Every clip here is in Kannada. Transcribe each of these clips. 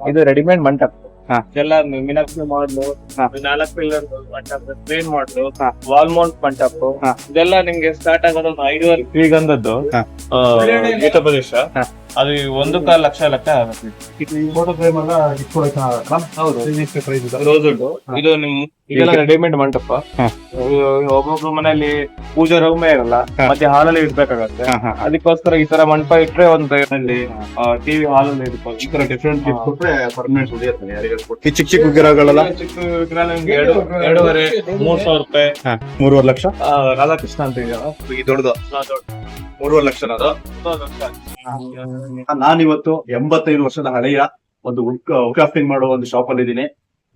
ಇದು ರೆಡಿಮೇಡ್ ಮಂಟಪ ಹಾ. ಎಲ್ಲ ಮೀನಾಕ್ಷಿ ಮಾಡ್ಲು ಹಾ. ನಾಲ್ಕು ಪಿಲ್ಲರ್ ಮಂಟಪ ಟ್ರೈನ್ ಮಾಡ್ಲು ಹಾ. ವಾಲ್ ಮೌಂಟ್ ಮಂಟಪ ಹಾ. ಇದೆಲ್ಲ ನಿಮ್ಗೆ ಸ್ಟಾರ್ಟ್ ಆಗೋದು ಒಂದು ಐದುವರೆ ಗೀತ ಪ್ರದೇಶ. ಅದು ಒಂದು ಕಾಲ್ ಲಕ್ಷ ಲೆಕ್ಕ ಆಗುತ್ತೆ ಫೋಟೋ ಫ್ರೇಮ್ ಎಲ್ಲ ಇಟ್ಕೊಳಕ್ ಹೌದು ಇದು ನಿಮ್ ಇದೆಲ್ಲ ರೆಡಿಮೇಡ್ ಮಂಟಪ. ಒಬ್ಬೊಬ್ರು ಮನೆಯಲ್ಲಿ ಪೂಜಾ ರೂಮೇ ಇರಲ್ಲ. ಮತ್ತೆ ಹಾಲಲ್ಲಿ ಇಡ್ಬೇಕಾಗತ್ತೆ. ಅದಕ್ಕೋಸ್ಕರ ಈ ತರ ಮಂಟಪ ಇಟ್ರೆ ಒಂದು ಟಿವಿ ಹಾಲಲ್ಲಿ ಇಡ್ಬೋದು. ಈ ತರ ಡಿಫ್ರೆಂಟ್ ಕೊಟ್ರೆ ಪರ್ಮನೆಂಟ್ ಉಳಿಯುತ್ತೆ ಯಾರಿಗಾದ್ರು ಚಿಕ್ಕ ಚಿಕ್ಕ ವಿಗ್ರಹಗಳೆಲ್ಲ ಚಿಕ್ಕ ವಿಗ್ರಹ ನಿಮ್ಗೆ ಎರಡು ಎರಡೂವರೆ ಮೂರ್ ಸಾವಿರ ರೂಪಾಯಿ. ಮೂರುವರೆ ಲಕ್ಷ? ರಾಧಾಕೃಷ್ಣ ಅಂತ ಇದೆಯಲ್ಲ ಈ ದೊಡ್ಡದು. ಮೂರುವರೆ ಲಕ್ಷ ಅದು ನಾನಿವತ್ತು ಎಂಬತ್ತೈದು ವರ್ಷದ ಹಳೆಯ ಒಂದು ಕ್ರಾಫ್ಟಿಂಗ್ ಮಾಡೋ ಒಂದು ಶಾಪ್ ಅಲ್ಲಿ ಇದ್ದೀನಿ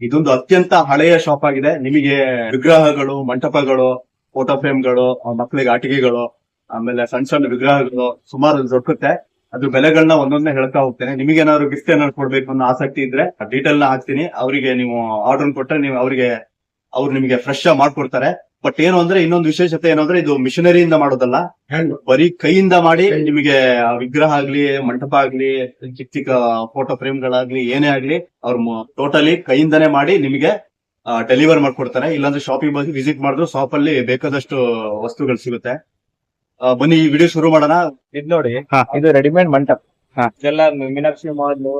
ಇದೊಂದು ಅತ್ಯಂತ ಹಳೆಯ ಶಾಪ್ ಆಗಿದೆ. ನಿಮಗೆ ವಿಗ್ರಹಗಳು, ಮಂಟಪಗಳು ಫೋಟೋ ಫ್ರೇಮ್ಗಳು ಮಕ್ಕಳಿಗೆ ಆಟಿಕೆಗಳು, ಆಮೇಲೆ ಸಣ್ಣ ಸಣ್ಣ ವಿಗ್ರಹಗಳು ಸುಮಾರು ದೊರಕುತ್ತೆ. ಅದ್ರ ಬೆಲೆಗಳನ್ನ ಒಂದೊಂದೇ ಹೇಳ್ತಾ ಹೋಗ್ತೇನೆ. ನಿಮಗೆ ಏನಾದ್ರು ಗಿಫ್ಟ್ ಏನಾದ್ರು ಕೊಡ್ಬೇಕು ಅನ್ನೋ ಆಸಕ್ತಿ ಇದ್ರೆ ಡೀಟೇಲ್ನ ಹಾಕ್ತೀನಿ. ಅವರಿಗೆ ನೀವು ಆರ್ಡರ್ ಕೊಟ್ರೆ ನೀವು ಅವರಿಗೆ, ಅವ್ರು ನಿಮಗೆ ಫ್ರೆಶ್ ಆಗಿ ಮಾಡ್ಕೊಡ್ತಾರೆ. ಬಟ್ ಏನು ಅಂದ್ರೆ ಇನ್ನೊಂದು ವಿಶೇಷತೆ ಏನು ಅಂದ್ರೆ ಇದು ಮಿಷನರಿಯಿಂದ ಮಾಡೋದಲ್ಲ? ಬರೀ ಕೈಯಿಂದ ಮಾಡಿ ನಿಮಗೆ ವಿಗ್ರಹ ಆಗ್ಲಿ ಮಂಟಪ ಆಗ್ಲಿ ಚಿಕ್ಕ ಚಿಕ್ಕ ಫೋಟೋ ಫ್ರೇಮ್ ಗಳಾಗ್ಲಿ ಏನೇ ಆಗ್ಲಿ ಅವ್ರು ಟೋಟಲಿ ಕೈಯಿಂದಾನೇ ಮಾಡಿ ನಿಮಗೆ ಡೆಲಿವರ್ ಮಾಡ್ಕೊಡ್ತಾರೆ ಇಲ್ಲಾಂದ್ರೆ ಶಾಪಿಂಗ್ ಬಂದು ವಿಸಿಟ್ ಮಾಡಿದ್ರು ಶಾಪ್ ಅಲ್ಲಿ ಬೇಕಾದಷ್ಟು ವಸ್ತುಗಳು ಸಿಗುತ್ತೆ. ಬನ್ನಿ ಈ ವಿಡಿಯೋ ಶುರು ಮಾಡೋಣ. ಇದು ನೋಡಿ ಇದು ರೆಡಿಮೇಡ್ ಮಂಟಪ. ಇದೆಲ್ಲ ಮೀನಾಕ್ಷಿ ಮಾಡ್ಲು.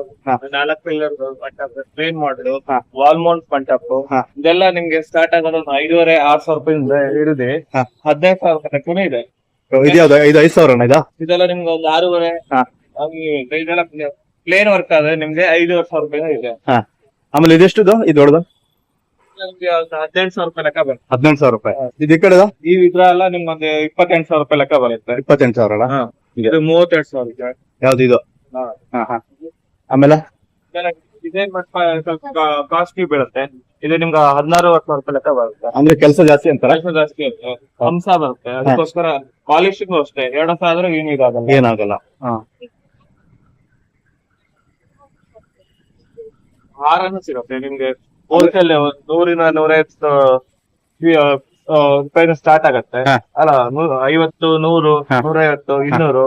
ನಾಲ್ಕು ಪಿಲ್ಲರ್ ಮಂಟಪ ಟ್ರೈನ್ ಮಾಡ್ಲು. ವಾಲ್ ಮೌಂಟ್ ಮಂಟಪ. ಇದೆಲ್ಲ ನಿಮ್ಗೆ ಸ್ಟಾರ್ಟ್ ಆಗೋದು ಒಂದು ಐದೂವರೆ ಆರ್ ಸಾವಿರ ರೂಪಾಯಿಂದ ಹಿಡಿದು. ಹದಿನೈದು ಸಾವಿರ ತನಕನೂ ಇದೆ. ಐದು ಐದು ಸಾವಿರನ ಇದಾ? ಇದೆಲ್ಲ ನಿಮ್ಗೆ ಒಂದು ಆರೂವರೆ. ಇದೆಲ್ಲ ಪ್ಲೇನ್ ವರ್ಕ್ ಆದ್ರೆ ನಿಮ್ಗೆ ಐದೂವರೆ ಸಾವಿರ ರೂಪಾಯಿ ಇದೆ. ಆಮೇಲೆ ಇದೆಷ್ಟು ಇದು ಹದಿನೆಂಟು ಸಾವಿರ ರೂಪಾಯಿ ಲೆಕ್ಕ ಬರುತ್ತೆ. ಹದಿನೆಂಟು ಸಾವಿರ ರೂಪಾಯಿ. ಇದು ಈ ಕಡೆದು ಈ ಇದ್ರ ಎಲ್ಲ ನಿಮ್ಗೆ ಒಂದು ಇಪ್ಪತ್ತೆಂಟು ಸಾವಿರ ರೂಪಾಯಿ ಲೆಕ್ಕ ಬರುತ್ತೆ. ಇಪ್ಪತ್ತೆಂಟು ಸಾವಿರ ಅಲ್ಲ ಇದು ಮೂವತ್ತೆರಡು ಸಾವಿರ ರೂಪಾಯಿ. ಯಾವ್ದು ಇದು? ಹಾ. ಹಾ. ಹಾ. ಆಮೇಲೆ? ಡಿಸೈನ್ ಸ್ವಲ್ಪ ಕಾಸ್ಟ್ಲಿ ಬೀಳುತ್ತೆ. ಇದು ನಿಮ್ಗೆ ಹದಿನಾರು ಸಾವಿರ ರೂಪಾಯಿ ಲೆಕ್ಕ ಬರುತ್ತೆ. ಅಂದ್ರೆ ಕೆಲಸ ಜಾಸ್ತಿ ಅಂತಾರ? ಕೆಲಸ ಜಾಸ್ತಿ ಇರುತ್ತೆ. ಹಂಸ ಬರುತ್ತೆ. ಅದಕ್ಕೋಸ್ಕರ ಪಾಲಿಶಿಂಗ್ ಅಷ್ಟೇ. ಎರಡು ವರ್ಷ ಆದ್ರೆ ಏನು ಇದಾಗಲ್ಲ. ಏನಾಗಲ್ಲ. ಹಾ. ಹಾರನು ಸಿಗುತ್ತೆ. ನಿಮ್ಗೆ ಹೋಲ್ಸೇಲ್ ನೂರಿನ ನೂರೈವತ್ತು ರೂಪಾಯಿನ ಸ್ಟಾರ್ಟ್ ಆಗತ್ತೆ. ಅಲ್ಲ ಐವತ್ತು ನೂರು. ನೂರೈವತ್ತು ಇನ್ನೂರು.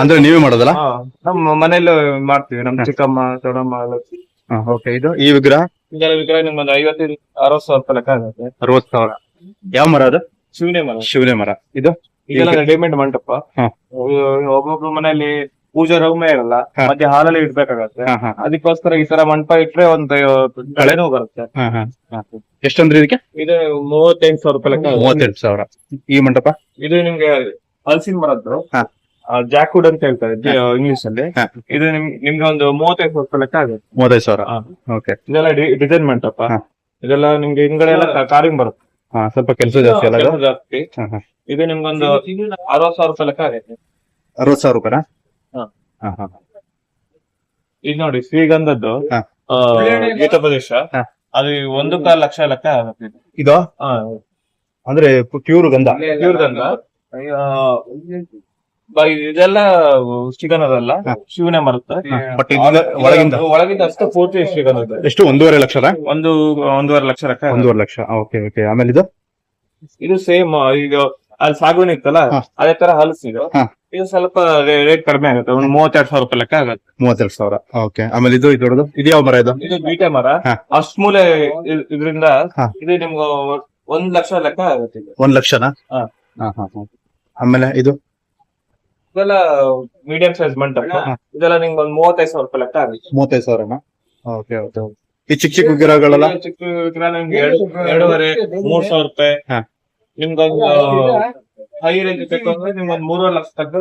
ಅಂದ್ರೆ ನೀವೇ ಮಾಡೋದಲ್ಲ? ಹಾ, ನಮ್ಮ ಮನೇಲಿ ಮಾಡ್ತೀವಿ ನಮ್ ಚಿಕ್ಕಮ್ಮ ದೊಡ್ಡಮ್ಮ ಎಲ್ಲ. ಓಕೆ ಇದು ಈ ವಿಗ್ರಹ? ಇದೆಲ್ಲ ವಿಗ್ರಹ ನಿಮ್ಗೆ ಒಂದು ಐವತ್ತೈದು ಅರವತ್ತು ಸಾವಿರ ರೂಪಾಯಿ ಲೆಕ್ಕ ಆಗುತ್ತೆ. ಅರವತ್ ಸಾವಿರ. ಯಾವ ಮರ ಅದು? ಶಿವನೇ ಮರ. ಶಿವನೆ ಮರ. ಇದು? ಇದೆಲ್ಲ ರೆಡಿಮೇಡ್ ಮಂಟಪ. ಹಾ. ಇದು ಒಬ್ಬೊಬ್ರು ಮನೆಯಲ್ಲಿ ಪೂಜಾ ರೂಮೇ ಇರಲ್ಲ ಹಾ. ಮತ್ತೆ ಹಾಲಲ್ಲಿ ಇಡ್ಬೇಕಾಗತ್ತೆ. ಹಾ ಹಾ. ಅದಕ್ಕೋಸ್ಕರ ಈ ತರ ಮಂಟಪ ಇಟ್ರೆ ಒಂದು ಕಳೆನೂ ಬರುತ್ತೆ. ಹಾ ಹಾ ಹಾ. ಎಷ್ಟಂದ್ರೆ ಇದಕ್ಕೆ? ಇದು ಮೂವತ್ತೆಂಟು ಸಾವಿರ ರೂಪಾಯಿ ಲೆಕ್ಕ ಆಗುತ್ತೆ. ಮೂವತ್ತೆರಡು ಸಾವಿರ. ಈ ಮಂಟಪ? ಇದು ನಿಮ್ಗೆ ಹಲಸಿನ ಮರದ್ದು. ಹಾ. ಜಾಕ್ವುಡ್ ಅಂತ ಹೇಳ್ತಾರೆ ಇಂಗ್ಲಿಷ್ ಅಲ್ಲಿ ಹಾ. ಇದು ನಿಮ್ ನಿಮ್ಗೆ ಒಂದು ಮೂವತ್ತೈದು ಸಾವಿರ ರೂಪಾಯಿ ಲೆಕ್ಕ ಆಗುತ್ತೆ ಮೂವತ್ತೈದು ಸಾವಿರ ಹಾ. ಓಕೆ ಇದೆಲ್ಲ ಡಿಸೈನ್ ಮಂಟಪ ಹಾ. ಇದೆಲ್ಲ ನಿಮ್ಗೆ ಹಿಂಗಡೆ ಎಲ್ಲ ಕಾರಿಂಗ್ ಬರುತ್ತೆ ಹಾ ಸ್ವಲ್ಪ ಕೆಲಸ ಜಾಸ್ತಿ ಅಲ್ಲ ಇದು? ಕೆಲಸ ಜಾಸ್ತಿ ಹಾ ಹಾ ಇದು ನಿಮ್ಗೊಂದು ಅರವತ್ತು ಸಾವಿರ ರೂಪಾಯಿ ಲೆಕ್ಕ ಆಗುತ್ತೆ ಅರವತ್ತು ಸಾವಿರ ರೂಪಾಯಿನಾ ಹಾ. ಹಾ ಹಾ ಇದು ನೋಡಿ ಶ್ರೀಗಂಧದ್ದು ಹಾ. ಆ, ಗೀತ ಪ್ರದೇಶ ಹಾ. ಅದು ಒಂದು ಕಾಲ್ ಲಕ್ಷ ಲೆಕ್ಕ ಆಗುತ್ತೆ ಇದು. ಇದು ಹಾ. ಅಂದ್ರೆ ಪ್ಯೂರ್ ಗಂಧ ಪ್ಯೂರ್ ಗಂಧ ಆ, ಇದೆಲ್ಲ ಶ್ರೀಗಂಧದಲ್ಲ ಶಿವನೆ ಶಿವನೇ ಮರುತ್ತೆ ಬಟ್ ಒಳಗಿಂದ? ಒಳಗಿಂದ ಅಷ್ಟು ಪೂರ್ತಿ ಶ್ರೀಗಂಧದ ಎಷ್ಟು? ಒಂದೂವರೆ ಲಕ್ಷದ? ಒಂದು ಒಂದೂವರೆ ಲಕ್ಷ. ಒಂದೂವರೆ ಲಕ್ಷ. ಓಕೆ ಓಕೆ ಆಮೇಲೆ ಇದು? ಇದು ಸೇಮ್ ಈಗ ಅಲ್ಲಿ ಸಾಗುವ ಇತ್ತಲ್ಲ ಅದೇ ತರ ಹಲಸು ಇದು. ಇದು ಸ್ವಲ್ಪ ರೇಟ್ ಕಡಿಮೆ ಆಗುತ್ತೆ. ಒಂದು ಮೂವತ್ತೆರಡು ಸಾವಿರ ರೂಪಾಯಿ ಲೆಕ್ಕ ಆಗುತ್ತೆ. ಮೂವತ್ತೆರಡು ಸಾವಿರ. ಓಕೆ ಆಮೇಲೆ ಇದು ಇದು ದೊಡ್ಡದು ಇದು ಯಾವ ಮರ ಇದು? ಇದು ಬೀಟೆ ಮರ. ಅಷ್ಟ ಅಷ್ಟ್ ಮೂಲೆ ಇದರಿಂದ. ಇದು ನಿಮ್ಗೆ ಒಂದ್ ಲಕ್ಷ ಲೆಕ್ಕ ಆಗುತ್ತೆ ಒಂದ್ ಲಕ್ಷನಾ? ಹಾ ಹಾ. ಆಮೇಲೆ ಇದು? ಇದೆಲ್ಲ ಮೀಡಿಯಂ ಸೈಜ್ ಮಂಟಪ. ಇದೆಲ್ಲ ನಿಮ್ಗೆ ಒಂದ್ ಮೂವತ್ತೈದು ಸಾವಿರ ರೂಪಾಯಿ ಲೆಕ್ಕ ಆಗುತ್ತೆ. ಮೂವತ್ತೈದು ಸಾವಿರನಾ? ಓಕೆ ಓಕೆ ಈ ಚಿಕ್ಕ ಚಿಕ್ಕ ವಿಗ್ರಹಗಳೆಲ್ಲ ಇದು ಚಿಕ್ಕ ವಿಗ್ರಹ ನಿಮ್ಗೆ ಎರಡು ಎರಡೂವರೆ ಮೂರ್ ಸಾವಿರ ರೂಪಾಯಿ. ಹಾ. ನಿಮ್ಗೊಂದು ಹೈ ರೇಂಜ್ ಬೇಕು ಅಂದ್ರೆ ನಿಮ್ಗೆ ಒಂದ್ ಮೂರುವರೆ ಲಕ್ಷ ತಕ್ಕ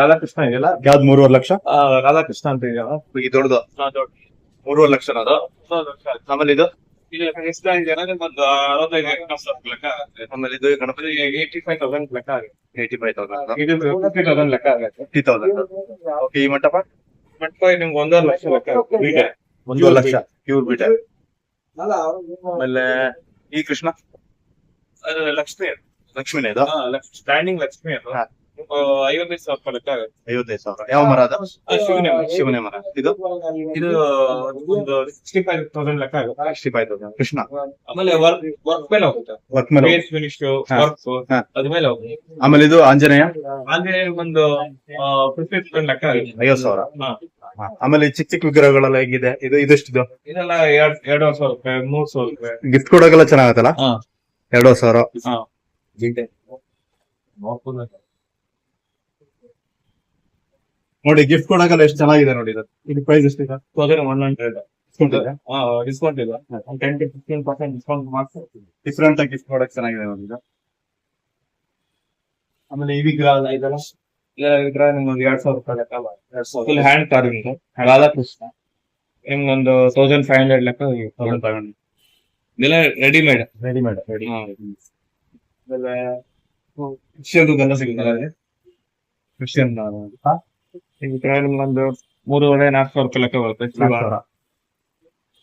ರಾಧಾಕೃಷ್ಣ ಇದೆಯಲ್ಲ? ಯಾವ್ದು ಮೂರುವರೆ ಲಕ್ಷ? ಆ, ರಾಧಾಕೃಷ್ಣ ಅಂತ ಇದೆಯಲ್ಲ? ಈ ದೊಡ್ಡದು. ಆ, ದೊಡ್ಡ ಮೂರುವರೆ ಲಕ್ಷ ಅದು ನಮ್ಮಲ್ಲಿ ಇದು? ನಿಮ್ಗೊಂದು ಅರವತ್ತೈದು ಸಾವಿರ ಲೆಕ್ಕ ಆಮೇಲೆ ಇದು ಗಣಪತಿ ಏಯ್ಟಿ ಫೈವ್ ತೌಸಂಡ್ ಲೆಕ್ಕ ಆಗುತ್ತೆ. ಏಯ್ಟಿ ಫೈವ್ ತೌಸಂಡ್ ಇದು ಫಿಫ್ಟಿ ತೌಸಂಡ್ ಲೆಕ್ಕ ಆಗುತ್ತೆ. ಫಿಫ್ಟಿ ತೌಸಂಡ್ ಓಕೆ ಈ ಮಂಟಪ? ಮಂಟಪ ನಿಮ್ಗೆ ಒಂದೂವರೆ ಲಕ್ಷ ಲೆಕ್ಕ ಆಗುತ್ತೆ. ಬೀಟೆ. ಒಂದೂವರೆ ಲಕ್ಷ. ಪ್ಯೂರ್ ಬಿಟೆ ಆಮೇಲೆ ಈ ಕೃಷ್ಣ? ಅದು ಲಕ್ಷ್ಮಿ ಅದು. ಲಕ್ಷ್ಮಿನೇ ಇದು? ಸ್ಟ್ಯಾಂಡಿಂಗ್ ಲಕ್ಷ್ಮಿ ಅದು. ಐವತ್ತೈದು ಸಾವಿರ ರೂಪಾಯಿ ಲೆಕ್ಕ ಆಗುತ್ತೆ ಐವತ್ತೈದು ಸಾವಿರ. ಯಾವ ಮರ ಅದು? ಶಿವನೇ ಮರ. ಶಿವನೇ ಮರ. ಇದು? ಇದು ಒಂದು ಸಿಕ್ಸ್ಟಿ ಫೈವ್ ತೌಸಂಡ್ ಲೆಕ್ಕ ಆಗುತ್ತೆ ಸಿಕ್ಸ್ಟಿ ಫೈವ್ ತೌಸಂಡ್ ಕೃಷ್ಣ. ಆಮೇಲೆ ವರ್ಕ್ ವರ್ಕ್ ಮೇಲೆ ಹೋಗುತ್ತೆ. ವರ್ಕ್ ಮೇಲೆ ಫೇಸ್ ಫಿನಿಶ್ ಹಾ. ವರ್ಕ್ ಹಾ. ಮೇಲೆ ಹೋಗುತ್ತೆ. ಆಮೇಲೆ ಇದು ಆಂಜನೇಯ? ಆಂಜನೇಯ ಒಂದು ಫಿಫ್ಟಿ ತೌಸಂಡ್ ಲೆಕ್ಕ ಆಗುತ್ತೆ ಐವತ್ತು ಸಾವಿರ. ಹಾ. ಹಾ. ಆಮೇಲೆ ಚಿಕ್ಕ ಚಿಕ್ಕ ವಿಗ್ರಹಗಳೆಲ್ಲ ಹೇಗಿದೆ? ಇದು ಇದೆಷ್ಟಿದು ಇದೆಲ್ಲ ಎರಡ್ ಎರಡೂವರೆ ಸಾವಿರ ರೂಪಾಯಿ ಮೂರ್ ಸಾವಿರ ರೂಪಾಯಿ. ಗಿಫ್ಟ್ ಕೊಡೋಕೆಲ್ಲ ಚೆನ್ನಾಗತ್ತಲ್ಲ? ಹಾ. ಎರಡೋ ಸಾವಿರ. ಹಾ. ನೋಡಿ ಗಿಫ್ಟ್ ಕೊಡಕಲ್ಲ ಎಷ್ಟು ಚೆನ್ನಾಗಿದೆ ನೋಡಿ ಇದು ಇದು ಪ್ರೈಸ್ ಎಷ್ಟಿದೆ? ತೌಸಂಡ್ ಒನ್ ಹಂಡ್ರೆಡ್ ಡಿಸ್ಕೌಂಟ್ ಇದೆ. ಇದೆ. Ten to fifteen percent discount ಮಾಡ್ತೀವಿ ಡಿಫ್ರೆಂಟ್ ಆಗಿ ಗಿಫ್ಟ್ ಕೊಡಕ್ ಚೆನ್ನಾಗಿದೆ ನೋಡಿ ಇದು. ಆಮೇಲೆ ಈ ವಿಗ್ರಹ ಇದೆಲ್ಲ ನಿಮ್ಗೆ ಒಂದು ಎರಡ್ ಸಾವಿರ ರೂಪಾಯಿ ಲೆಕ್ಕ ಫುಲ್ ಹ್ಯಾಂಡ್ ಕಾರ್ವಿಂಗ್ ರಾಧಾಕೃಷ್ಣ. ನಿಮ್ಗೊಂದು ತೌಸಂಡ್ ಫೈವ್ ಹಂಡ್ರೆಡ್ ಲೆಕ್ಕ ಇದೆಲ್ಲ ರೆಡಿಮೇಡ್ ರೆಡಿಮೇಡ್ ಆಮೇಲೆ ಕ್ರಿಶ್ಚಿಯನ್ದೆಲ್ಲ ಸಿಗುತ್ತೆ ಕ್ರಿಶ್ಚಿಯನ್ ಇದ್ರೆ ನಿಮ್ಗೊಂದು ಮೂರುವರೆ ನಾಲ್ಕು ಸಾವಿರ ರೂಪಾಯಿ ಲೆಕ್ಕ ಬರುತ್ತೆ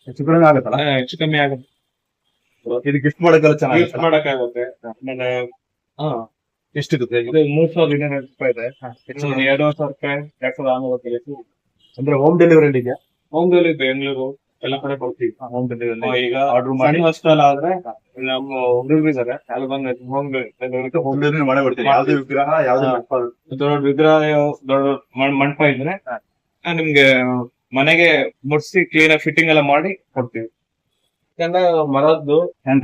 ಹೆಚ್ಚು ಕಡಿಮೆ ಆಗುತ್ತಲ್ಲ ಹೆಚ್ಚು ಕಮ್ಮಿ ಆಗುತ್ತೆ ಇದು ಗಿಫ್ಟ್ ಮಾಡಕ್ಕೆಲ್ಲ ಚೆನ್ನಾಗಿ ಗಿಫ್ಟ್ ಮಾಡಕ್ಕಾಗುತ್ತೆ ಆಮೇಲೆ ಹಾ ಎಷ್ಟು ಇರುತ್ತೆ ಇದು ಮೂರ್ ಸಾವಿರದ ಇನ್ನೂರು ರೂಪಾಯಿ ಇದೆ ಇದು ಎರಡು ಸಾವಿರ ರೂಪಾಯಿ ಎರಡು ಸಾವಿರದ ಆರ್ನೂರು ರೂಪಾಯಿ ಅಂದ್ರೆ ಹೋಮ್ ಡೆಲಿವರಿ ಇದೆಯಾ ಹೋಮ್ ಡೆಲಿವರಿ ಬೆಂಗಳೂರು ಎಲ್ಲ ಕಡೆ ಕೊಡ್ತೀವಿ ಹೋಮ್ ಡೆಲಿವರಿ ಈಗ ಆರ್ಡರ್ ಮಾಡಿ. ಹಾಸ್ಟೆಲ್ ಆದ್ರೆ ನಮ್ಮ ಹುಡುಗರು ಇದಾರೆ ಅಲ್ಲಿ ಬಂದು ಹೋಮ್ ಡೆಲಿವರಿ ಹೋಮ್ ಡೆಲಿವರಿ ಮಾಡೇ ಬಿಡ್ತೀನಿ ಯಾವ್ದೇ ವಿಗ್ರಹ ಯಾವ್ದೇ ದೊಡ್ಡ ವಿಗ್ರಹ ದೊಡ್ಡ ಮಂಟಪ ಇದ್ರೆ ನಿಮ್ಗೆ ಮನೆಗೆ ಮುಡ್ಸಿ ಕ್ಲೀನ್ ಆಗಿ ಫಿಟ್ಟಿಂಗ್ ಎಲ್ಲ ಮಾಡಿ ಕೊಡ್ತೀವಿ. ಮರದ್ದು.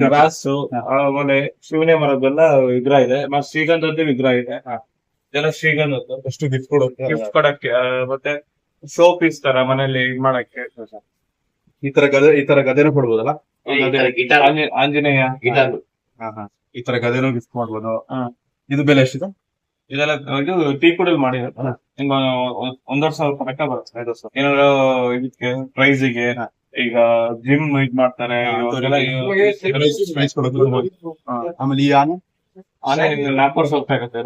ಗ್ರಾಸು ಆಮೇಲೆ ಶಿವನೆ ಮರದ್ದೆಲ್ಲ ವಿಗ್ರಹ ಇದೆ. ಮತ್ತೆ ಶ್ರೀಗಂಧದ್ದು ವಿಗ್ರಹ ಇದೆ. ಇದೆಲ್ಲ ಶ್ರೀಗಂಧದ್ದು. ಗಿಫ್ಟ್ ಕೊಡೋಕೆ ಗಿಫ್ಟ್ ಕೊಡಕ್ಕೆ ಮತ್ತೆ ಶೋ ಪೀಸ್ ತರ ಮನೇಲಿ ಇದ್ ಮಾಡಕ್ಕೆ. ಈ ತರ ಗದೆ ಈ ತರ ಗದೆನೂ ಕೊಡ್ಬೋದಲ್ಲ? ಆಂಜ- ಆಂಜನೇಯ. ಹಾ ಹಾ. ಈ ತರ ಗದೆನೂ ಗಿಫ್ಟ್ ಮಾಡ್ಬೋದು. ಹಾ. ಇದು ಬೆಲೆ ಎಷ್ಟಿದೆ? ಇದೆಲ್ಲ ಇದು ಟೀ ಕುಡಲ್ ಮಾಡಿರೋದು ಹಾ. ಒಂದೂವರೆ ಸಾವಿರ ರೂಪಾಯಿ ಲೆಕ್ಕ ಬರುತ್ತೆ ಏನಾದ್ರು ಇದಕ್ಕೆ ಪ್ರೈಸಿಗೆ ಹಾ. ಈಗ ಜಿಮ್ ಇದ್ ಮಾಡ್ತಾರೆ ಇವಾಗೆಲ್ಲ Price ಕೊಡೋದು ಹಾ. ಆಮೇಲೆ ಈ ಆನೆ? ಆನೆ ನಿಮ್ಗೆ ಸ್ವಲ್ಪ ಆಗುತ್ತೆ.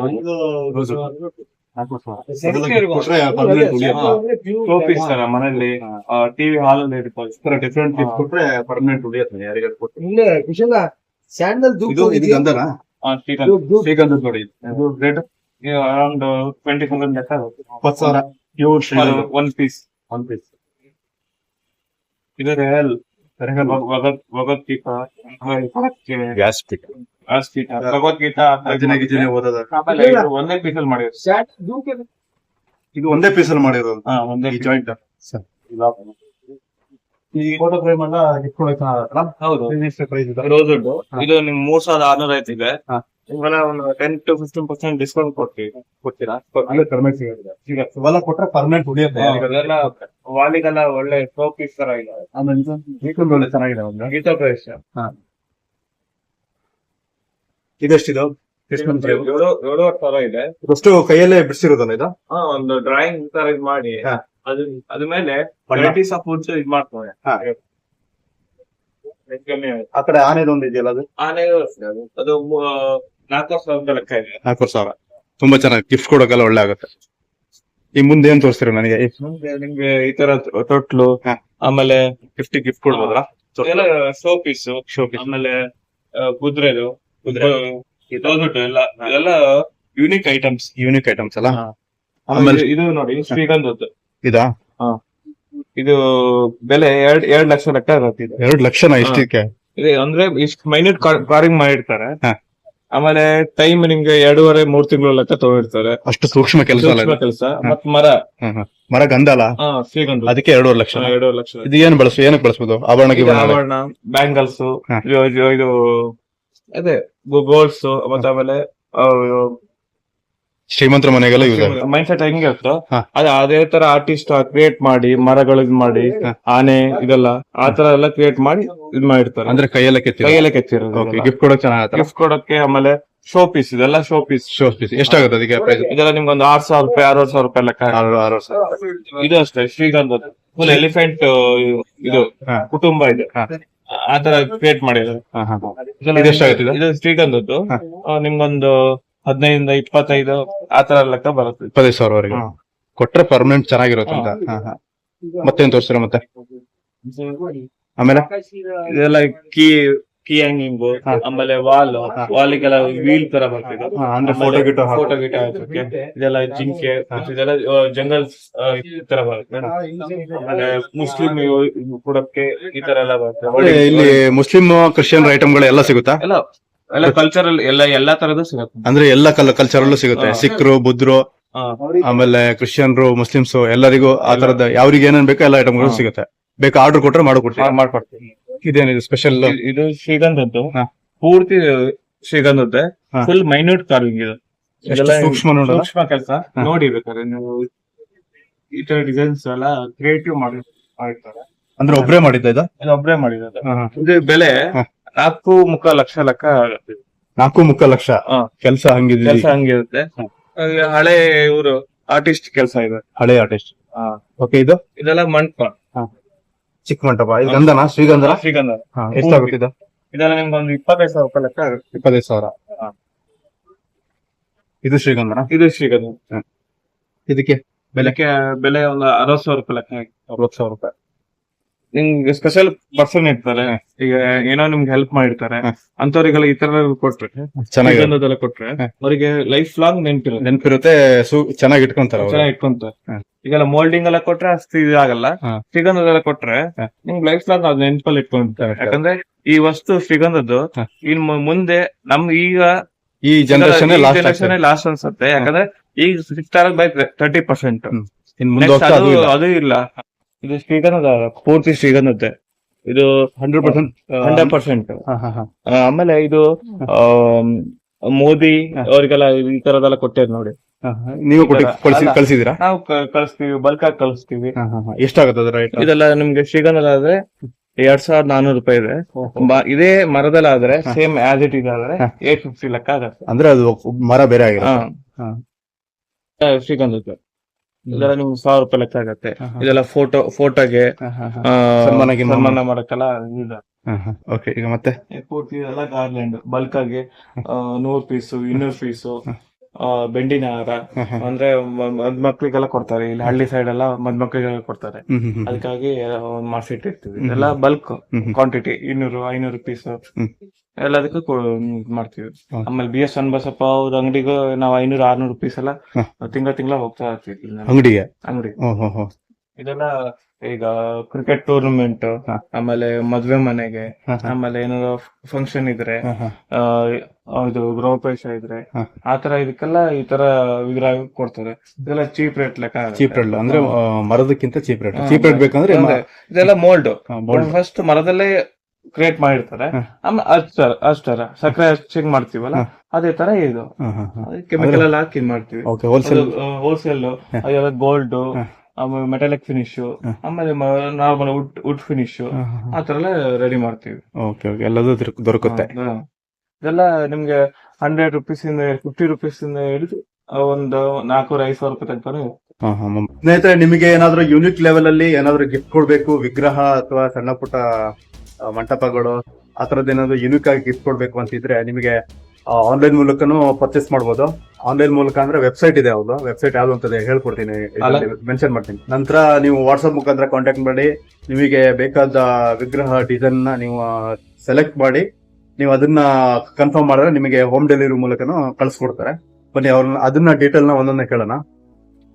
ತರ ಮನೇಲಿ ಟಿವಿ ಹಾಲಲ್ಲಿ ಇಟ್ಕೊಳ್ಳಿ ಡಿಫ್ರೆಂಟ್ ಕೊಟ್ರೆ ಪರ್ಮನೆಂಟ್ ಉಳಿಯತ್ತೆ ಯಾರಿಗಾದ್ರು ಕೊಟ್ಟು ಇಲ್ಲ ಕುಶಲ ಸ್ಯಾಂಡಲ್ ಇದು ಇದು ಗಂಧನ? ಶ್ರೀಗಂಧದ ನೋಡಿ ಇದು. ರೇಟ್ ಅರೌಂಡ್ ಟ್ವೆಂಟಿ ತೌಸಂಡ್ ಲೆಕ್ಕ ಇಪ್ಪತ್ತು ಸಾವಿರ? ಪ್ಯೂರ್ ಶ್ರೀಗಂಧ. ಒನ್ ಪೀಸ್ ಒನ್ ಪೀಸ್ ಇದು ವಗತ್ ಭಗವದ್ಗೀತಾ ಗ್ಯಾಸ್ ಪಿಕ್ ಗೀತಾ. ಗ್ಯಾಸ್ ಆಮೇಲೆ ಇದು ಒಂದೇ ಪೀಸಲ್ ಮಾಡಿರೋದು. ಇದು ಒಂದೇ ಪೀಸಲ್ ಮಾಡಿರೋದು? ಒಂದೇ ಜಾಯಿಂಟ್ ಈ ಫೋಟೋ ಫ್ರೇಮ್ ಆಗತ್ತಲ್ಲ ಹೌದು. ಪ್ರೈಸ್ ಇದೆ ರೋಸ್ ಇದು ನಿಮ್ ಮೂರ್ ಸಾವಿರದ ಆರ್ನೂರ ಐತಿದೆ. ಇವೆಲ್ಲ ಒಂದು ten to fifteen percent discount ಕೊಡ್ತೀವಿ ಕೊಡ್ತೀರಾ? ಅಲ್ಲೇ ಕಡಿಮೆ ಸಿಗುತ್ತೆ. ಇವೆಲ್ಲ ಕೊಟ್ರೆ ಪರ್ಮನೆಂಟ್ ಉಳಿಯುತ್ತೆ. ವಾಲಿಗೆಲ್ಲ ಒಳ್ಳೆ ಟೋಪೀಸ್ ತರ ಇದೆ. ಆಮೇಲೆ ಇದು ಒಳ್ಳೆ ಚೆನ್ನಾಗಿದೆ ಒಂದು. ಗೀತಾ ಪ್ರವೇಶ. ಇದೆಷ್ಟಿದು? ಎಷ್ಟು ಫ್ರೇಮ್ ಏಳು ಏಳುವರೆ ಸಾವಿರ ಇದೆ. ಕೈಯಲ್ಲೇ ಬಿಡಿಸಿರೋದಲ್ಲ ಇದು? ಹಾ ಒಂದು ಡ್ರಾಯಿಂಗ್ ತರ ಇದು ಮಾಡಿ. ಹಾ. ಅದು ಅದ್ಮೇಲೆ ಬಣ್ಣ. ವೆರೈಟೀಸ್ ಆಫ್ ಫುಡ್ಸ್ ಇದ್ ಮಾಡ್ತಾರೆ ಹಾ. ಹೆಚ್ಚು ಕಮ್ಮಿ ಆಗುತ್ತೆ. ಆ ಕಡೆ ಆನೆದೊಂದು ಇದೆಯಲ್ಲ ಅದು? ಆನೆ ಅದು. ಅದು ಮೂ- ನಾಲ್ಕು ಸಾವಿರ ಲೆಕ್ಕ ಇದೆ. ನಾಲ್ಕು ಸಾವಿರ ತುಂಬಾ ಚೆನ್ನಾಗಿ ಗಿಫ್ಟ್ ಕೊಡೋಕೆಲ್ಲ ಒಳ್ಳೆ ಆಗುತ್ತೆ. ಈ ಮುಂದೆ ಏನ್ ತೋರಿಸ್ತೀರ ನನಗೆ? ಮುಂದೆ ನಿಮ್ಗೆ ಈ ತರ ತೊಟ್ಲು ಹಾ. ಆಮೇಲೆ ಗಿಫ್ಟ್ ಗಿಫ್ಟ್ ಎಲ್ಲ ಶೋ ಪೀಸ್ ಶೋ ಪೀಸ್ ಆಮೇಲೆ ಆ, ಕುದುರೆದು ಕುದುರೆ. ಎಲ್ಲ ಇದೆಲ್ಲ ಯುನಿಕ್ ಐಟಮ್ಸ್ ಯೂನಿಕ್ ಐಟಮ್ಸ್ ಅಲ್ಲ? ಆಮೇಲೆ ಇದು ನೋಡಿ ಶ್ರೀಗಂಧದ್ದು. ಇದಾ? ಇದು ಬೆಲೆ ಎರಡ್ ಎರಡ್ ಲಕ್ಷ ಲೆಕ್ಕ ಇರುತ್ತೆ ಇದು. ಎರಡು ಲಕ್ಷನ ಇಷ್ಟಕ್ಕೆ? ಇದು ಅಂದ್ರೆ ಇಷ್ಟು ಮೈನ್ಯೂಟ್ ಕಾರಿಂಗ್ ಮಾಡಿರ್ತಾರೆ. ಹಾ. ಆಮೇಲೆ ಟೈಮ್ ನಿಮ್ಗೆ ಎರಡೂವರೆ ಮೂರ್ ತಿಂಗಳು ಲೆಕ್ಕ ತಗೊಂಡಿರ್ತಾರೆ. ಅಷ್ಟು ಸೂಕ್ಷ್ಮ ಕೆಲಸ ಅಲ್ಲ ಇದು. ಕೆಲಸ. ಮತ್ ಮರ. ಹ್ಮ್, ಹ್ಮ್. ಮರ ಗಂಧ ಅಲ್ಲ ಹಾ ಶ್ರೀಗಂಧ. ಅದಕ್ಕೆ ಎರಡೂವರೆ ಲಕ್ಷ. ಎರಡೂವರೆ ಲಕ್ಷ. ಇದು ಏನ್ ಬಳಸು ಏನಕ್ಕೆ ಬಳಸ್ಬೋದು? ಆಭರಣ ಇದು ಆಭರಣ ಬ್ಯಾಂಗಲ್ಸ್ ಹಾ. ಇದು ಅದೇ. ಗೋಲ್ಸ್ ಮತ್ತೆ ಆಮೇಲೆ ಶ್ರೀಮಂತರ ಮನೆಗೆಲ್ಲ ಯೂಸ್ ಆಗುತ್ತೆ. ಮೈಂಡ್ ಸೆಟ್ ಹೆಂಗೆ. ಅದೇ ಅದೇ ತರ ಆರ್ಟಿಸ್ಟ್ ಕ್ರಿಯೇಟ್ ಮಾಡಿ ಮರಗಳು ಇದ್ ಮಾಡಿ ಆನೆ ಇದೆಲ್ಲ ಆ ತರ ಎಲ್ಲ ಕ್ರಿಯೇಟ್ ಮಾಡಿ ಇದ್ ಮಾಡಿರ್ತಾರೆ. ಅಂದ್ರೆ ಕೈಯೆಲ್ಲ ಕೆತ್ತಿ ಕೈಯಲ್ಲ ಕೆತ್ತಿರೋದು ಓಕೆ ಗಿಫ್ಟ್ ಕೊಡೋಕೆ ಚೆನ್ನಾಗಿ ಗಿಫ್ಟ್ ಕೊಡಕ್ಕೆ ಆಮೇಲೆ ಶೋ ಪೀಸ್ ಇದೆಲ್ಲ ಶೋ ಪೀಸ್ ಶೋ ಪೀಸ್ ಎಷ್ಟಾಗುತ್ತೆ ಅದಕ್ಕೆ ಪ್ರೈಸ್ ಇದೆಲ್ಲ ನಿಮ್ಗೆ ಒಂದು ಆರ್ ಸಾವಿರ ರೂಪಾಯಿ ಆರು ಸಾವಿರ ರೂಪಾಯಿ ಲೆಕ್ಕ ಆರು ಆರು ಸಾವಿರ ಇದು ಅಷ್ಟೇ ಶ್ರೀಗಂಧ ಫುಲ್ ಎಲಿಫೆಂಟ್ ಇದು ಕುಟುಂಬ ಇದೆ. ಆ ತರ ಕ್ರಿಯೇಟ್ ಮಾಡಿದ್ದಾರೆ. ಎಷ್ಟಾಗುತ್ತೆ ಇದು? ಶ್ರೀಗಂಧದ್ದು ನಿಮ್ಗೊಂದು ಹದಿನೈದಿಂದ ಇಪ್ಪತ್ತೈದು ಆ ತರ ಲೆಕ್ಕ ಬರುತ್ತೆ. ಇಪ್ಪತ್ತೈದು ಸಾವಿರವರೆಗೆ. ಕೊಟ್ರೆ ಪರ್ಮನೆಂಟ್ ಚೆನ್ನಾಗಿರುತ್ತೆ ಅಂತ. ಹಾ, ಹಾ. ಮತ್ತೇನ್ ತೋರಿಸ್ತೀರಾ ಮತ್ತೆ? ಆಮೇಲೆ? ಇದೆಲ್ಲ ಕೀ ಕೀ ಹ್ಯಾಂಗಿಂಗ್. ಆಮೇಲೆ ವಾಲ್ ವಾಲಿಗೆಲ್ಲ ವೀಲ್ ತರ ಬರ್ತಿದೆ ಹಾ, ಅಂದ್ರೆ photo ಗಿಟೋ ಫೋಟೋ ಗಿಟ ಹಾಕೋಕೆ ಇದೆಲ್ಲ ಜಿಂಕೆ ಇದೆಲ್ಲ ಜಂಗಲ್ ತರ ಬರುತ್ತೆ. ಆಮೇಲೆ ಮುಸ್ಲಿಂ ಕೊಡಕ್ಕೆ ಈ ತರ ಎಲ್ಲ ಬರುತ್ತೆ. ಇಲ್ಲಿ ಮುಸ್ಲಿಂ ಕ್ರಿಶ್ಚಿಯನ್ ಐಟಮ್ಗಳು ಎಲ್ಲ ಸಿಗುತ್ತಾ? ಎಲ್ಲ ಎಲ್ಲ ಕಲ್ಚರಲ್ ಎಲ್ಲ ಎಲ್ಲಾ ತರದ್ದು ಸಿಗುತ್ತೆ. ಅಂದ್ರೆ ಎಲ್ಲ ಕಲ್ಚರ್ ಕಲ್ಚರಲ್ಲೂ ಸಿಗುತ್ತೆ. ಸಿಖ್ರು ಬುದ್ರು ಆಮೇಲೆ ಕ್ರಿಶ್ಚಿಯನ್ರು ಮುಸ್ಲಿಮ್ಸ್ ಎಲ್ಲರಿಗೂ ಆ ತರದ ಯಾವ್ರಿಗೆ ಏನೇನ್ ಬೇಕೋ ಎಲ್ಲ ಐಟಮ್ಗಳು. ಸಿಗುತ್ತೆ. ಬೇಕಾ ಆರ್ಡರ್ ಕೊಟ್ರೆ ಮಾಡ್ಕೊಡ್ತೀವಿ. ಮಾಡ್ಕೊಡ್ತೀನಿ ಇದೇನಿದೆ ಸ್ಪೆಷಲ್ ಇದ್- ಶ್ರೀಗಂಧದ್ದು. ಹಾ. ಪೂರ್ತಿ ಶ್ರೀಗಂಧದ್ದೆ. ಹಾ. ಫುಲ್ ಮೈನ್ಯೂಟ್ ಕಾರ್ವಿಂಗ್ ಇದು. ಇದೆಲ್ಲ ಸೂಕ್ಷ್ಮ ಕೆಲಸ. ನೋಡಿ ಬೇಕಾದ್ರೆ ನೀವು ಈ ತರ ಡಿಸೈನ್ಸ್ ಎಲ್ಲ ಕ್ರಿಯೇಟಿವ್ ಮಾಡಿ ಮಾಡಿರ್ತಾರೆ. ಅಂದ್ರೆ ಒಬ್ರೇ ಮಾಡಿದ್ದ ಇದು? ಇದು ಒಬ್ಬರೇ ಇದು ಬೆಲೆ ಹಾ. ನಾಲ್ಕು ಮುಕ್ಕಾಲ್ ಲಕ್ಷ ಲೆಕ್ಕ ಆಗುತ್ತೆ. ನಾಲ್ಕು ಮುಕ್ಕಾಲ್ ಲಕ್ಷ? ಹಾ. ಕೆಲಸ ಹಂಗಿದೆ ಕೆಲಸ ಹಂಗಿರುತ್ತೆ. ಹಾ. ಹಳೆ ಇವರು ಆರ್ಟಿಸ್ಟ್ ಕೆಲಸ ಇದೆ. ಹಳೆ ಆರ್ಟಿಸ್ಟ್ ಓಕೆ ಇದು? ಇದೆಲ್ಲ ಮಂಟಪ. ಚಿಕ್ಕ ಮಂಟಪ. ಇದು ಗಂಧನ? ಶ್ರೀಗಂಧನ? ಶ್ರೀಗಂಧ. ಎಷ್ಟಾಗುತ್ತಿದ್ದ ಇದು? ಇದೆಲ್ಲ ನಿಮ್ಗೆ ಒಂದು ಇಪ್ಪತ್ತೈದು ಸಾವಿರ ರೂಪಾಯಿ ಲೆಕ್ಕ ಆಗುತ್ತೆ. ಇಪ್ಪತ್ತೈದು ಸಾವಿರ. ಹಾ. ಇದು ಶ್ರೀಗಂಧನ? ಇದು ಶ್ರೀಗಂಧ. ಇದಕ್ಕೆ ಬೆಲೆಕ್ಕೆ ಬೆಲೆ ಒಂದು ಅರವತ್ತು ಸಾವಿರ ರೂಪಾಯಿ ಲೆಕ್ಕ ಅರವತ್ತು ಸಾವಿರ ರೂಪಾಯಿ. ನಿಮ್ಗೆ ಸ್ಪೆಷಲ್ ಪರ್ಸನ್ ಇರ್ತಾರೆ. ಈಗ ಏನೋ ನಿಮ್ಗೆ ಹೆಲ್ಪ್ ಮಾಡಿರ್ತಾರೆ. ಅಂತವ್ರಿಗೆಲ್ಲ ಈ ತರ ಕೊಟ್ರೆ ಚೆನ್ನಾಗಿ ಕೊಟ್ರೆ. ಅವರಿಗೆ ಲೈಫ್ ಲಾಂಗ್ ನೆನ್ಪಿರುತ್ತೆ ನೆನಪಿರುತ್ತೆ ಚೆನ್ನಾಗಿ ಇಟ್ಕೊಂತಾರೆ ಚೆನ್ನಾಗಿ ಇಟ್ಕೊಂತಾರೆ. ಈಗೆಲ್ಲ ಮೋಲ್ಡಿಂಗ್ ಎಲ್ಲ ಕೊಟ್ರೆ ಅಷ್ಟು ಇದಾಗಲ್ಲ. ಶ್ರೀಗಂಧದೆಲ್ಲ ಕೊಟ್ರೆ. ನಿಮ್ಗೆ ಲೈಫ್ ಲಾಂಗ್ ಅದ್ ನೆನಪಲ್ಲಿ ಇಟ್ಕೊಂತಾರೆ ಯಾಕಂದ್ರೆ ಈ ವಸ್ತು ಶ್ರೀಗಂಧದ್ದು ಇನ್ ಮುಂದೆ ನಮ್ ಈಗ ಈ ಜನರೇಷನ್ ಜನರೇಷನ್ ಲಾಸ್ಟ್ ಅನ್ಸುತ್ತೆ. ಯಾಕಂದ್ರೆ ಈಗ ಸಿಕ್ತಾರ ಬೈ ತರ್ಟಿ ಪರ್ಸೆಂಟ್ ಅದು ಇಲ್ಲ. ಇದು ಶ್ರೀಗಂಧದ ಪೂರ್ತಿ ಶ್ರೀಗಂಧದ್ದೆ. ಇದು ಹಂಡ್ರೆಡ್ ಪರ್ಸೆಂಟ್ ಹಂಡ್ರೆಡ್ ಪರ್ಸೆಂಟ್ ಆಮೇಲೆ ಇದು ಮೋದಿ ಅವರಿಗೆಲ್ಲ ಈ ತರದೆಲ್ಲ ಕೊಟ್ಟೆ ನೋಡಿ. ನೀವು ಕಳಿಸಿದೀರಾ ನಾವು ಕಳಿಸ್ತೀವಿ ಬಲ್ಕ್ ಆಗಿ ಕಳಿಸ್ತೀವಿ. ಎಷ್ಟಾಗುತ್ತೆ ರೇಟ್ ಇದೆಲ್ಲ ನಿಮ್ಗೆ ಶ್ರೀಗಂಧದಾದ್ರೆ ಎರಡ್ ಸಾವಿರದ ನಾನೂರು ರೂಪಾಯಿ ಇದೆ. ಇದೇ ಇದೇ ಮರದಲ್ಲಾದ್ರೆ ಸೇಮ್ ಆಸ್ ಇಟ್ ಇದಾದ್ರೆ. ಏಟ್ ಫಿಫ್ಟಿ ಲೆಕ್ಕ ಆಗತ್ತೆ. ಅಂದ್ರೆ ಅದು ಮರ ಬೇರೆ ಆಗಿದೆ ಹಾ. ಇದೆಲ್ಲ ನಿಮ್ಗೆ ಸಾವಿರ ರೂಪಾಯಿ ಲೆಕ್ಕ ಆಗತ್ತೆ. ಇದೆಲ್ಲ ಫೋಟೋ ಫೋಟೋಗೆ ಸನ್ಮಾನ ಗಿನ್ಮಾನ. ಸನ್ಮಾನ ಮಾಡಕ್ಕೆಲ್ಲ ಇದೆ. ಓಕೆ ಈಗ ಮತ್ತೆ? ಪೂರ್ತಿ ಎಲ್ಲ ಗಾರ್ಲೆಂಡ್ ಬಲ್ಕ್ ಆಗಿ ಆ, ನೂರ್ ಪೀಸು ಇನ್ನೂರ್ ಪೀಸು ಬೆಂಡಿನ ಹಾರ ಅಂದ್ರೆ ಮದ್ಮಕ್ಳಿಗೆಲ್ಲ ಕೊಡ್ತಾರೆ. ಇಲ್ಲಿ ಹಳ್ಳಿ ಸೈಡ್ ಎಲ್ಲ ಮದ್ಮಕ್ಳಿಗೆಲ್ಲ ಕೊಡ್ತಾರೆ. ಅದಕ್ಕಾಗಿ ಮಾಡ್ಸಿಟ್ಟಿರ್ತೀವಿ. ಇದೆಲ್ಲ ಬಲ್ಕ್. ಕ್ವಾಂಟಿಟಿ ಇನ್ನೂರು ಐನೂರು ಪೀಸ್ ಎಲ್ಲ ಎಲ್ಲದಕ್ಕೂ ಮಾಡ್ತೀವಿ. ಆಮೇಲೆ ಬಿ ಎಸ್ ಬಸಪ್ಪ ಅವ್ರ ಅಂಗಡಿಗೂ ನಾವು ಐನೂರು ಆರ್ನೂರು ಪೀಸ್ ಎಲ್ಲ. ತಿಂಗಳ ತಿಂಗಳ ಹೋಗ್ತಾ ಇರ್ತೀವಿ. ಅಂಗಡಿಗೆ? ಅಂಗಡಿ ಇದೆಲ್ಲ ಈಗ ಕ್ರಿಕೆಟ್ ಟೂರ್ನಮೆಂಟ್ ಆಮೇಲೆ ಮದ್ವೆ ಮನೆಗೆ. ಆಮೇಲೆ ಏನಾದ್ರು ಫಂಕ್ಷನ್ ಇದ್ರೆ. ಆ, ಇದು ಗೃಹಪ್ರವೇಶ ಇದ್ರೆ. ಆತರ ಇದಕ್ಕೆಲ್ಲ ಈ ತರ ವಿಗ್ರಹ ಕೊಡ್ತಾರೆ ಇದೆಲ್ಲ ಚೀಪ್ ರೇಟ್ ಲೆಕ್ಕ. ಚೀಪ್ ರೇಟ್ ಅಂದ್ರೆ ಮರದಕ್ಕಿಂತ ಚೀಪ್ ರೇಟ್ ಚೀಪ್ ರೇಟ್ ಬೇಕಂದ್ರೆ ಇದೆಲ್ಲ ಮೋಲ್ಡ್. ಫಸ್ಟ್ ಮರದಲ್ಲೇ ಕ್ರಿಯೇಟ್ ಮಾಡಿರ್ತಾರೆ. ಆಮೇಲೆ ಅಷ್ಟರ ಅಷ್ಟರ ಸಕ್ಕರೆ ಹೆಚ್ಚಿಂಗ್ ಮಾಡ್ತೀವಲ್ಲ ಅದೇ ತರ ಇದು. ಕೆಮಿಕಲ್ ಎಲ್ಲ ಹಾಕಿ ಮಾಡ್ತೀವಿ ಹೋಲ್ಸೇಲ್ ಹೋಲ್ಸೇಲ್ ಗೋಲ್ಡ್. ಆಮೇಲೆ ಮೆಟಾಲಿಕ್ ಫಿನಿಶ್. ಆಮೇಲೆ ನಾರ್ಮಲ್ ವುಡ್ ವುಡ್ ಫಿನಿಶ್ ಆ ತರ ಎಲ್ಲ ರೆಡಿ ಮಾಡ್ತೀವಿ. ಓಕೆ ಓಕೆ ಎಲ್ಲದೂ ದೊರಕ್- ದೊರಕುತ್ತೆ. ಹಾ. ಇದೆಲ್ಲ ನಿಮ್ಗೆ ಹಂಡ್ರೆಡ್ ರುಪೀಸ್ ಇಂದ ಫಿಫ್ಟಿ ರುಪೀಸ್ ಇಂದ ಹಿಡಿದು ಒಂದು ನಾಲ್ಕೂರ ಐದು ಸಾವಿರ ರೂಪಾಯಿ ತನಕ ಹಾ, ಸ್ನೇಹಿತರೆ ನಿಮಗೆ ಏನಾದ್ರೂ ಯೂನಿಕ್ ಲೆವೆಲ್ ಅಲ್ಲಿ ಏನಾದ್ರೂ ಗಿಫ್ಟ್ ಕೊಡ್ಬೇಕು ವಿಗ್ರಹ ಅಥವಾ ಸಣ್ಣ ಪುಟ್ಟ ಆ, ಮಂಟಪಗಳು ಆ ತರದ್ದು ಏನಾದ್ರು ಯೂನಿಕ್ ಆಗಿ ಗಿಫ್ಟ್ ಕೊಡ್ಬೇಕು ಅಂತಿದ್ರೆ ನಿಮಗೆ ಆನ್ಲೈನ್ ಮೂಲಕನೂ ಪರ್ಚೇಸ್ ಮಾಡ್ಬೋದು. ಆನ್ಲೈನ್ ಮೂಲಕ ಅಂದ್ರೆ ವೆಬ್ಸೈಟ್ ಇದೆ ಅವ್ರು ವೆಬ್ಸೈಟ್ ಯಾವ್ದು ಅಂತ ಹೇಳ್ಕೊಡ್ತೀನಿ. ಮೆನ್ಷನ್ ಮಾಡ್ತೀನಿ. ನಂತರ ನೀವು ವಾಟ್ಸ್ಆಪ್ ಮುಖಾಂತರ ಕಾಂಟ್ಯಾಕ್ಟ್ ಮಾಡಿ ನಿಮಗೆ ಬೇಕಾದ ವಿಗ್ರಹ ಡಿಸೈನ್ನ ನೀವು ಸೆಲೆಕ್ಟ್ ಮಾಡಿ ನೀವು ಅದನ್ನ ಕನ್ಫರ್ಮ್ ಮಾಡಿದ್ರೆ ನಿಮಗೆ ಹೋಮ್ ಡೆಲಿವರಿ ಮೂಲಕನೂ ಕಳಿಸ್ಕೊಡ್ತಾರೆ. ಬನ್ನಿ ಅವ್ರನ್ನ ಅದನ್ನ ಡೀಟೇಲ್ನ ಒಂದೊಂದೇ ಕೇಳೋಣ.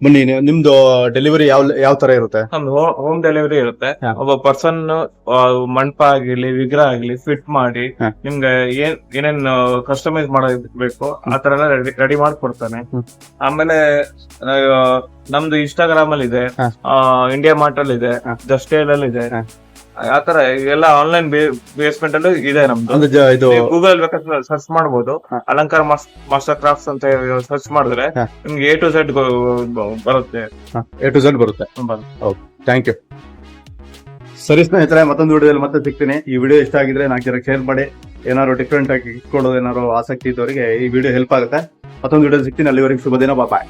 ಬನ್ನಿ ನೀವು- ನಿಮ್ದು ಡೆಲಿವರಿ ಯಾವ ಯಾವ ತರ ಇರುತ್ತೆ ಹೋಮ್ ಡೆಲಿವರಿ ಇರುತ್ತೆ ಹಾ. ಒಬ್ಬ ಪರ್ಸನ್ ಮಂಟಪ ಆಗಿರ್ಲಿ ವಿಗ್ರಹ ಆಗ್ಲಿ ಫಿಟ್ ಮಾಡಿ ಹಾ. ನಿಮ್ಗೆ ಏನ್ ಏನೇನ್ ಕಸ್ಟಮೈಸ್ ಮಾಡಬೇಕು ಬೇಕು ಆ ತರ ಎಲ್ಲ ರೆಡಿ ರೆಡಿ ಮಾಡಿ ಕೊಡ್ತಾನೆ ಹ್ಮ್. ಆಮೇಲೆ ಆ, ನಮ್ದು ಇನ್ಸ್ಟಾಗ್ರಾಮ್ ಅಲ್ಲಿ ಇದೆ ಹಾ. ಇಂಡಿಯಾ ಮಾರ್ಟ್ ಅಲ್ಲಿ ಇದೆ ಹಾ. ಜಸ್ಟೇಲ್ ಅಲ್ಲಿ ಇದೆ ಹಾ. ಆತರ ಎಲ್ಲ ಆನ್ಲೈನ್ ಬೇಸ್ಮೆಂಟ್ ಅಲ್ಲೂ ಇದೆ ನಮ್ದು. ಅಂದ್ರೆ ಇದು ಗೂಗಲ್ ಬೇಕಾದ್ರೆ ಸರ್ಚ್ ಮಾಡಬಹುದು. ಅಲಂಕಾರ ಮಾಸ್ಟರ್ ಕ್ರಾಫ್ಟ್ಸ್ ಅಂತ ಸರ್ಚ್ ಮಾಡಿದ್ರೆ. ನಿಮ್ಗೆ ಎ ಟು ಸೆಟ್ ಬರುತ್ತೆ. ಎ ಟು ಝೆಡ್ ಬರುತ್ತೆ. ಥ್ಯಾಂಕ್ ಯು ಸರಿ ಸ್ನೇಹಿತರೆ ಮತ್ತೊಂದು ವಿಡಿಯೋದಲ್ಲಿ ಮತ್ತೆ ಸಿಗ್ತೀನಿ. ಈ ವಿಡಿಯೋ ಇಷ್ಟ ಆಗಿದ್ರೆ ನಾಲ್ಕು ಜನ ಶೇರ್ ಮಾಡಿ. ಏನಾದ್ರು ಡಿಫ್ರೆಂಟ್ ಆಗಿ ಇಟ್ಕೊಳ್ಳೋದು ಏನಾದ್ರು ಆಸಕ್ತಿ ಇದ್ದವರಿಗೆ ಈ ವಿಡಿಯೋ ಹೆಲ್ಪ್ ಆಗುತ್ತೆ. ಮತ್ತೊಂದು ವಿಡಿಯೋ ಸಿಗ್ತೀನಿ. ಅಲ್ಲಿವರೆಗೆ ಶುಭ ದಿನ. ಬಾಯ್